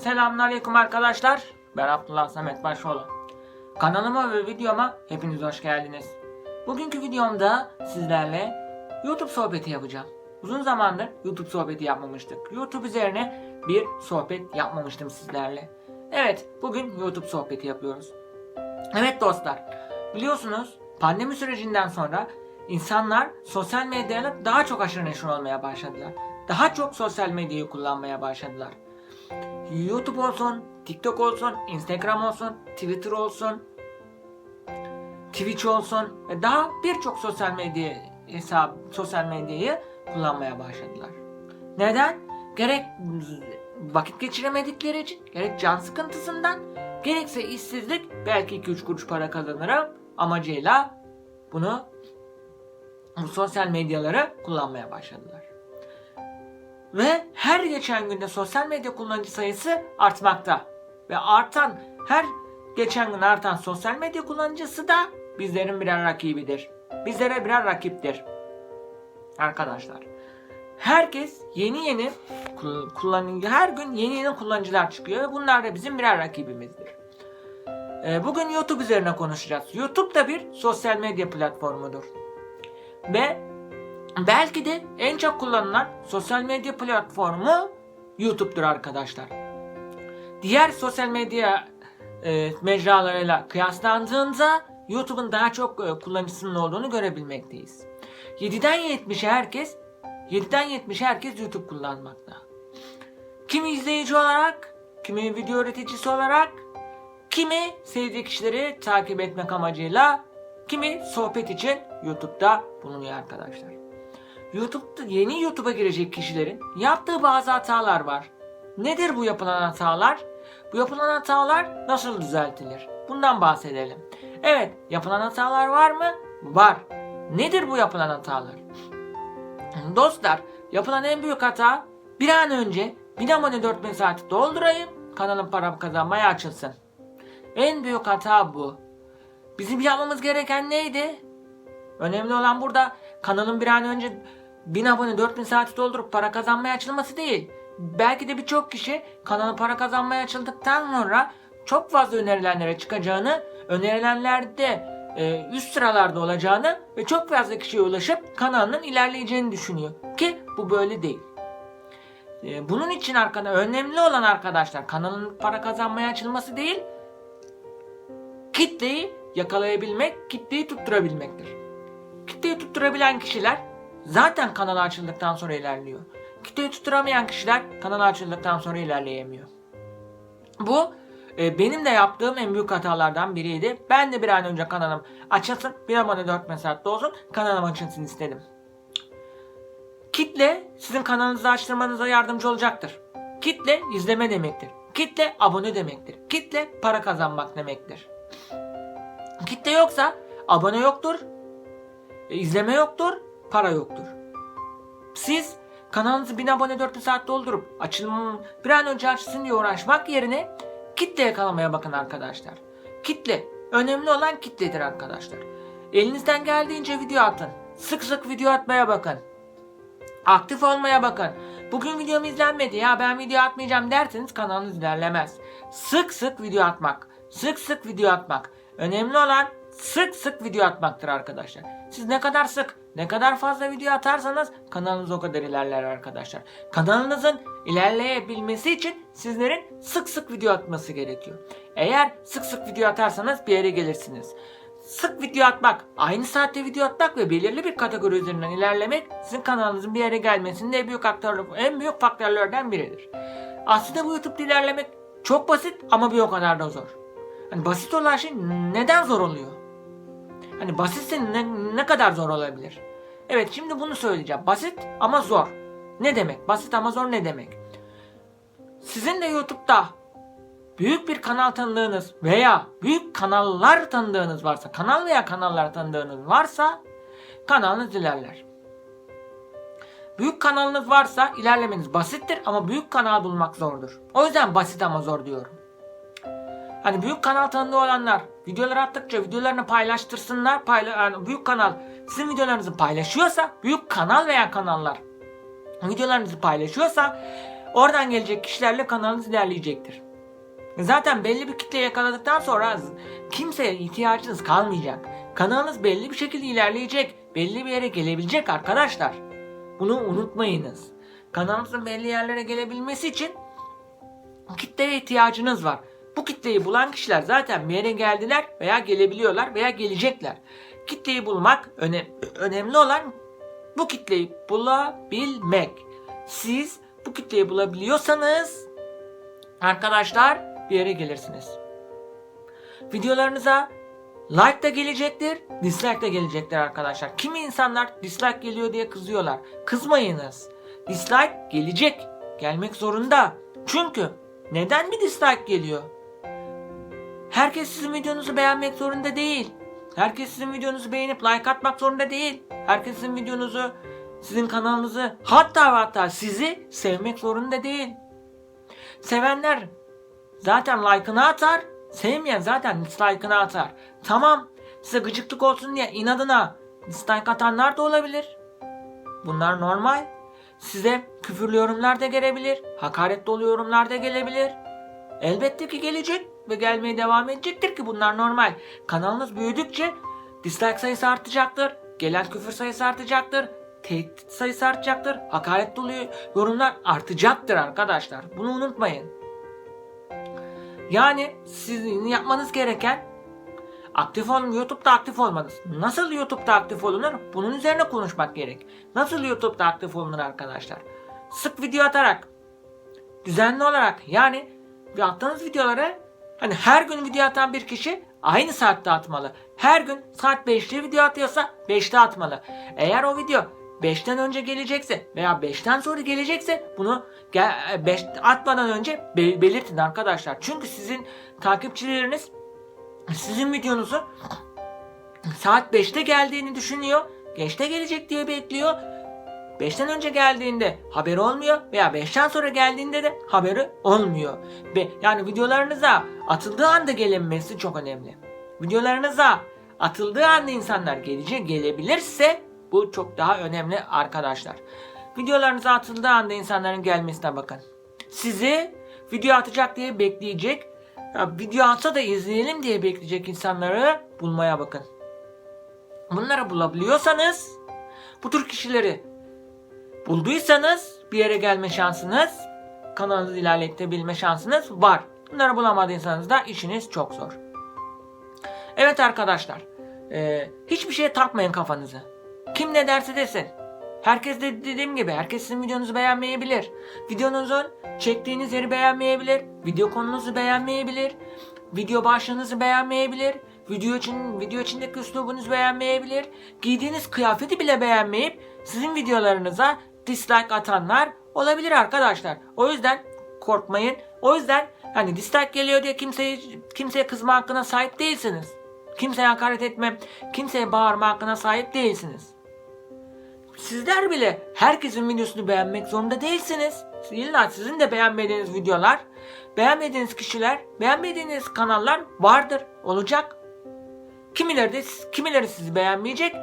Selamünaleyküm arkadaşlar. Ben Abdullah Samet Başoğlu. Kanalıma ve videoma hepiniz hoş geldiniz. Bugünkü videomda sizlerle YouTube sohbeti yapacağım. Uzun zamandır YouTube sohbeti yapmamıştık. YouTube üzerine bir sohbet yapmamıştım sizlerle. Evet, bugün YouTube sohbeti yapıyoruz. Evet dostlar, biliyorsunuz pandemi sürecinden sonra insanlar sosyal medyayla daha çok aşırı neşir olmaya başladılar. Daha çok sosyal medyayı kullanmaya başladılar. YouTube olsun, TikTok olsun, Instagram olsun, Twitter olsun, Twitch olsun ve daha birçok sosyal medya hesap, sosyal medyayı kullanmaya başladılar. Neden? Gerek vakit geçiremedikleri için, gerek can sıkıntısından, gerekse işsizlik, belki 2-3 kuruş para kazanırım amacıyla bunu bu sosyal medyaları kullanmaya başladılar. Ve her geçen günde sosyal medya kullanıcı sayısı artmakta. Ve artan her geçen gün artan sosyal medya kullanıcısı da bizlerin birer rakibidir. Bizlere birer rakiptir. Arkadaşlar. Herkes yeni yeni kul- kullanıcı her gün yeni yeni kullanıcılar çıkıyor ve bunlar da bizim birer rakibimizdir. Ee, Bugün YouTube üzerine konuşacağız. YouTube da bir sosyal medya platformudur. Ve belki de en çok kullanılan sosyal medya platformu YouTube'dur arkadaşlar. Diğer sosyal medya e, mecralarıyla kıyaslandığında YouTube'un daha çok e, kullanıcısının olduğunu görebilmekteyiz. 7'den 70'e herkes 7'den 70'e herkes YouTube kullanmakta. Kimi izleyici olarak, kimi video üreticisi olarak, kimi sevdiği kişileri takip etmek amacıyla, kimi sohbet için YouTube'da bulunuyor arkadaşlar. YouTube'da yeni YouTube'a girecek kişilerin yaptığı bazı hatalar var. Nedir bu yapılan hatalar? Bu yapılan hatalar nasıl düzeltilir? Bundan bahsedelim. Evet, yapılan hatalar var mı? Var. Nedir bu yapılan hatalar? Dostlar, yapılan en büyük hata bir an önce 1000 abone 4000 saati doldurayım, kanalım param kazanmaya açılsın. En büyük hata bu. Bizim yapmamız gereken neydi? Önemli olan burada kanalın bir an önce 1000 abone 4000 saati doldurup para kazanmaya açılması değil. Belki de birçok kişi kanalın para kazanmaya açıldıktan sonra çok fazla önerilenlere çıkacağını, önerilenlerde e, üst sıralarda olacağını ve çok fazla kişiye ulaşıp kanalının ilerleyeceğini düşünüyor. Ki bu böyle değil. E, bunun için arkada önemli olan arkadaşlar kanalın para kazanmaya açılması değil, kitleyi yakalayabilmek, kitleyi tutturabilmektir. Kitleyi tutturabilen kişiler zaten kanala açıldıktan sonra ilerliyor. Kitleyi tutturamayan kişiler kanala açıldıktan sonra ilerleyemiyor. Bu e, benim de yaptığım en büyük hatalardan biriydi. Ben de bir an önce kanalım açılsın, bir abone 4 mesajda olsun, kanalım açılsın istedim. Kitle sizin kanalınızı açtırmanıza yardımcı olacaktır. Kitle izleme demektir. Kitle abone demektir. Kitle para kazanmak demektir. Kitle yoksa abone yoktur, e, izleme yoktur, para yoktur. Siz kanalınızı 1000 abone 4 saat doldurup açılım bir an önce açsın diye uğraşmak yerine kitle yakalamaya bakın arkadaşlar. Kitle. Önemli olan kitledir arkadaşlar. Elinizden geldiğince video atın. Sık sık video atmaya bakın. Aktif olmaya bakın. Bugün videom izlenmedi ya ben video atmayacağım derseniz kanalınız ilerlemez. Sık sık video atmak. Sık sık video atmak. Önemli olan sık sık video atmaktır arkadaşlar. Siz ne kadar sık, ne kadar fazla video atarsanız kanalınız o kadar ilerler arkadaşlar. Kanalınızın ilerleyebilmesi için sizlerin sık sık video atması gerekiyor. Eğer sık sık video atarsanız bir yere gelirsiniz. Sık video atmak, aynı saatte video atmak ve belirli bir kategori üzerinden ilerlemek sizin kanalınızın bir yere gelmesinin en büyük aktörlü, en büyük faktörlerden biridir. Aslında bu YouTube'da ilerlemek çok basit ama bir o kadar da zor. Hani basit olan şey neden zor oluyor? Hani basitse ne, ne kadar zor olabilir? Evet şimdi bunu söyleyeceğim. Basit ama zor. Ne demek? Basit ama zor ne demek? Sizin de YouTube'da büyük bir kanal tanıdığınız veya büyük kanallar tanıdığınız varsa, kanal veya kanallar tanıdığınız varsa kanalınız ilerler. Büyük kanalınız varsa ilerlemeniz basittir ama büyük kanal bulmak zordur. O yüzden basit ama zor diyorum. Hani büyük kanal tanıdığı olanlar videolar attıkça videolarını paylaştırsınlar. Payla yani büyük kanal sizin videolarınızı paylaşıyorsa büyük kanal veya kanallar videolarınızı paylaşıyorsa Oradan gelecek kişilerle kanalınız ilerleyecektir. Zaten belli bir kitle yakaladıktan sonra kimseye ihtiyacınız kalmayacak. Kanalınız belli bir şekilde ilerleyecek. Belli bir yere gelebilecek arkadaşlar. Bunu unutmayınız. Kanalınızın belli yerlere gelebilmesi için kitleye ihtiyacınız var. Bu kitleyi bulan kişiler zaten bir yere geldiler veya gelebiliyorlar veya gelecekler. Kitleyi bulmak öne- önemli olan bu kitleyi bulabilmek. Siz bu kitleyi bulabiliyorsanız arkadaşlar bir yere gelirsiniz. Videolarınıza like da gelecektir, dislike de gelecektir arkadaşlar. Kimi insanlar dislike geliyor diye kızıyorlar. Kızmayınız. Dislike gelecek. Gelmek zorunda. Çünkü neden bir dislike geliyor? Herkes sizin videonuzu beğenmek zorunda değil. Herkes sizin videonuzu beğenip like atmak zorunda değil. Herkes sizin videonuzu, sizin kanalınızı, hatta hatta sizi sevmek zorunda değil. Sevenler zaten like'ını atar, sevmeyen zaten dislike'ını atar. Tamam, size gıcıklık olsun diye inadına dislike atanlar da olabilir. Bunlar normal. Size küfürlü yorumlar da gelebilir, hakaret dolu yorumlar da gelebilir. Elbette ki gelecek ve gelmeye devam edecektir ki bunlar normal. Kanalınız büyüdükçe dislike sayısı artacaktır, gelen küfür sayısı artacaktır, tehdit sayısı artacaktır, hakaret dolu yorumlar artacaktır arkadaşlar. Bunu unutmayın. Yani sizin yapmanız gereken aktif olun. YouTube'da aktif olmanız. Nasıl YouTube'da aktif olunur? Bunun üzerine konuşmak gerek. Nasıl YouTube'da aktif olunur arkadaşlar? Sık video atarak, düzenli olarak yani attığınız videoları hani her gün video atan bir kişi aynı saatte atmalı. Her gün saat 5'te video atıyorsa 5'te atmalı. Eğer o video 5'ten önce gelecekse veya 5'ten sonra gelecekse bunu 5 atmadan önce be- belirtin arkadaşlar. Çünkü sizin takipçileriniz sizin videonuzu saat 5'te geldiğini düşünüyor. Geçte gelecek diye bekliyor. 5'ten önce geldiğinde haberi olmuyor veya 5'ten sonra geldiğinde de haberi olmuyor. Ve yani videolarınıza atıldığı anda gelinmesi çok önemli. Videolarınıza atıldığı anda insanlar gelecek gelebilirse bu çok daha önemli arkadaşlar. Videolarınıza atıldığı anda insanların gelmesine bakın. Sizi video atacak diye bekleyecek, ya video atsa da izleyelim diye bekleyecek insanları bulmaya bakın. Bunları bulabiliyorsanız bu tür kişileri bulduysanız bir yere gelme şansınız, kanalınızı ilerletebilme şansınız var. Bunları bulamadıysanız da işiniz çok zor. Evet arkadaşlar, e, hiçbir şeye takmayın kafanızı. Kim ne derse desin. Herkes de dediğim gibi herkes sizin videonuzu beğenmeyebilir. Videonuzun çektiğiniz yeri beğenmeyebilir. Video konunuzu beğenmeyebilir. Video başlığınızı beğenmeyebilir. Video için video içindeki üslubunuzu beğenmeyebilir. Giydiğiniz kıyafeti bile beğenmeyip sizin videolarınıza dislike atanlar olabilir arkadaşlar. O yüzden korkmayın. O yüzden hani dislike geliyor diye kimseye kimseye kızma hakkına sahip değilsiniz. Kimseye hakaret etme, kimseye bağırma hakkına sahip değilsiniz. Sizler bile herkesin videosunu beğenmek zorunda değilsiniz. İlla sizin de beğenmediğiniz videolar, beğenmediğiniz kişiler, beğenmediğiniz kanallar vardır, olacak. Kimileri de kimileri sizi beğenmeyecek.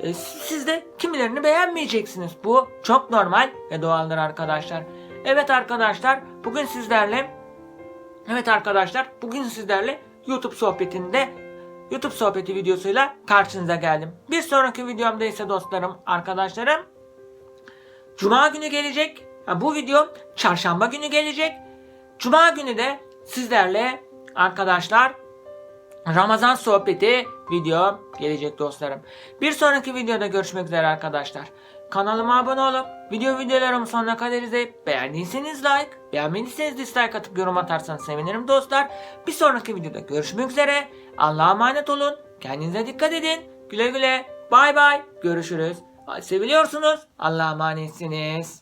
E, siz de kimilerini beğenmeyeceksiniz. Bu çok normal ve doğaldır arkadaşlar. Evet arkadaşlar, bugün sizlerle Evet arkadaşlar, bugün sizlerle YouTube sohbetinde YouTube sohbeti videosuyla karşınıza geldim. Bir sonraki videomda ise dostlarım, arkadaşlarım Cuma günü gelecek. Bu video çarşamba günü gelecek. Cuma günü de sizlerle arkadaşlar Ramazan sohbeti video gelecek dostlarım. Bir sonraki videoda görüşmek üzere arkadaşlar. Kanalıma abone olup video videolarımı sonuna kadar izleyip beğendiyseniz like, beğenmediyseniz dislike atıp yorum atarsanız sevinirim dostlar. Bir sonraki videoda görüşmek üzere. Allah'a emanet olun. Kendinize dikkat edin. Güle güle. Bay bay. Görüşürüz. Seviliyorsunuz. Allah'a emanetsiniz.